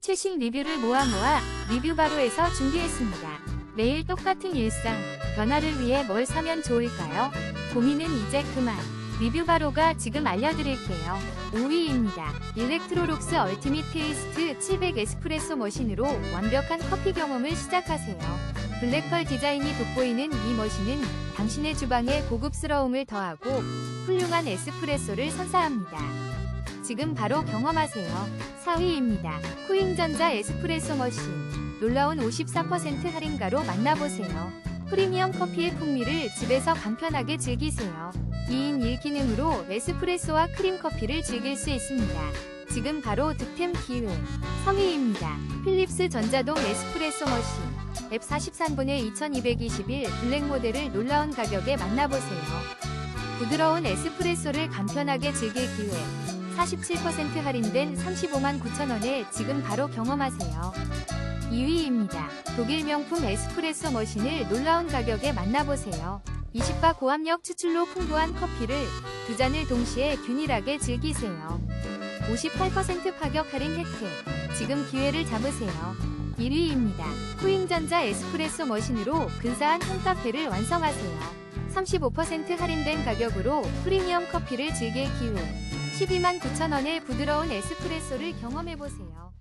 최신 리뷰를 모아 모아 리뷰바로에서 준비했습니다. 매일 똑같은 일상, 변화를 위해 뭘 사면 좋을까요? 고민은 이제 그만. 리뷰바로가 지금 알려드릴게요. 5위입니다. 일렉트로록스 얼티밋 테이스트 700 에스프레소 머신으로 완벽한 커피 경험을 시작하세요. 블랙펄 디자인이 돋보이는 이 머신은 당신의 주방에 고급스러움을 더하고 훌륭한 에스프레소를 선사합니다. 지금 바로 경험하세요. 4위입니다. 쿠잉전자 에스프레소 머신. 놀라운 54% 할인가로 만나보세요. 프리미엄 커피의 풍미를 집에서 간편하게 즐기세요. 2인 1기능으로 에스프레소와 크림 커피를 즐길 수 있습니다. 지금 바로 득템 기회. 성의입니다. 필립스 전자동 에스프레소 머신. 앱 43분의 2221 블랙 모델을 놀라운 가격에 만나보세요. 부드러운 에스프레소를 간편하게 즐길 기회. 47% 할인된 35만 9천원에 지금 바로 경험하세요. 2위입니다. 독일 명품 에스프레소 머신을 놀라운 가격에 만나보세요. 20바 고압력 추출로 풍부한 커피를 두 잔을 동시에 균일하게 즐기세요. 58% 파격 할인 혜택. 지금 기회를 잡으세요. 1위입니다. 쿠잉전자 에스프레소 머신으로 근사한 홈카페를 완성하세요. 35% 할인된 가격으로 프리미엄 커피를 즐길 기회. 12만 9천원의 부드러운 에스프레소를 경험해보세요.